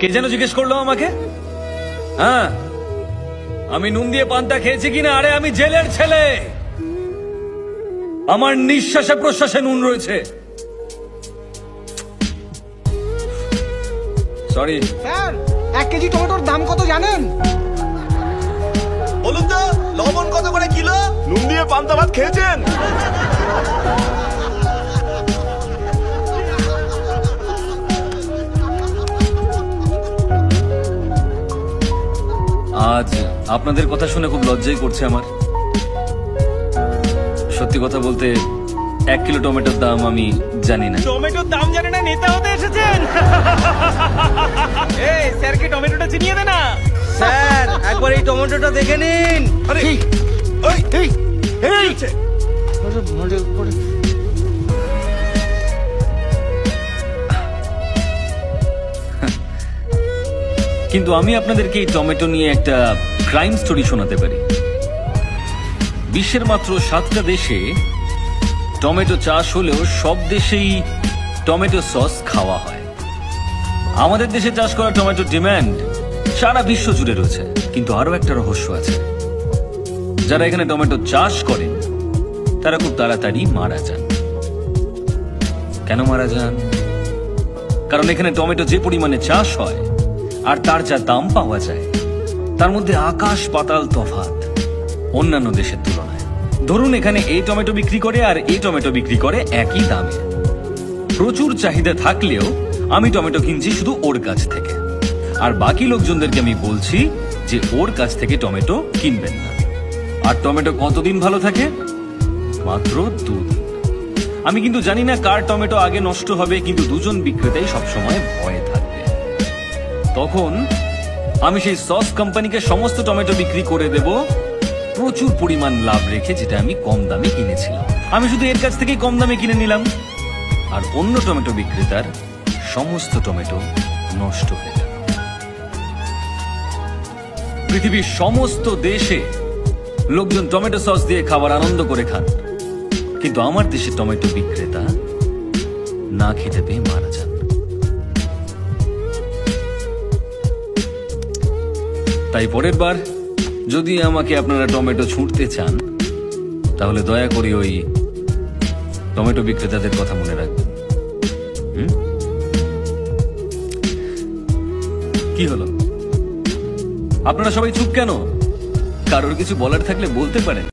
কে যেন জিজ্ঞেস করল আমাকে? হ্যাঁ আমি নুন দিয়ে পান্তা খেয়েছি কিনা? আরে আমি জেলের ছেলে। আমার নিঃশ্বাসে প্রশ্বাসে নুন রয়েছে। সরি স্যার এক কেজি টমেটোর দাম কত জানেন? বলুন তো লবণ কত করে কিলো? নুন দিয়ে পান্তা ভাত খেয়েছেন? আজ আপনাদের কথা শুনে খুব লজ্জাই করছে আমার সত্যি কথা বলতে এক কিলো টমেটোর দাম আমি জানি না টমেটোর দাম জানে না নেতা হতে এসেছেন এই স্যারকে টমেটোটা চিনিয়ে দে না স্যার একবার এই টমেটোটা দেখে নিন আরে এই, ওই এই এই কিন্তু আমি আপনাদেরকে এই টমেটো নিয়ে একটা ক্রাইম স্টোরি শোনাতে পারি। বিশ্বের মাত্র সাতটা দেশে টমেটো চাষ হলেও সব দেশেই টমেটো সস খাওয়া হয়। আমাদের দেশে চাষ করা টমেটো ডিম্যান্ড সারা বিশ্ব জুড়ে রয়েছে, কিন্তু আরও একটা রহস্য আছে। যারা এখানে টমেটো চাষ করেন, তারা খুব তাড়াতাড়ি মারা যান। কেন মারা যান? কারণ এখানে টমেটো যে পরিমাণে চাষ হয় আর তার যা দাম পাওয়া যায়, তার মধ্যে আকাশ পাতাল তফাত অন্যান্য দেশের তুলনায়। ধরুন এখানে এই টমেটো বিক্রি করে আর এই টমেটো বিক্রি করে একই দামে। প্রচুর চাহিদা থাকলেও আমি টমেটো কিনছি শুধু ওর কাছ থেকে। আর বাকি লোকজনদেরকে আমি বলছি যে ওর কাছ থেকে টমেটো কিনবেন না। আর টমেটো কতদিন ভালো থাকে? মাত্র দুদিন। আমি কিন্তু জানি না কার টমেটো আগে নষ্ট হবে, কিন্তু দুজন বিক্রেতাই সবসময় ভয়ে থাকবে তখন আমি সেই সস কোম্পানিকে সমস্ত টমেটো বিক্রি করে দেব। প্রচুর পরিমাণ লাভ রেখে যেটা আমি কম দামে কিনেছিলাম। আমি শুধু এর কাছ থেকেই কম দামে কিনে নিলাম। আর অন্য টমেটো বিক্রেতার সমস্ত টমেটো নষ্ট হয়ে গেল। পৃথিবীর সমস্ত দেশে লোকজন টমেটো সস দিয়ে খাবার আনন্দ করে খান। কিন্তু আমার দেশে টমেটো বিক্রেতা না খেতে পেয়ে মারা যান। তাই পরের বার যদি আমাকে আপনারা টমেটো ছুঁড়তে চান, তাহলে দয়া করে ওই টমেটো বিক্রেতাদের কথা মনে রাখবেন? কি হলো? আপনারা সবাই চুপ কেন? কারোর কিছু বলার থাকলে বলতে পারেন।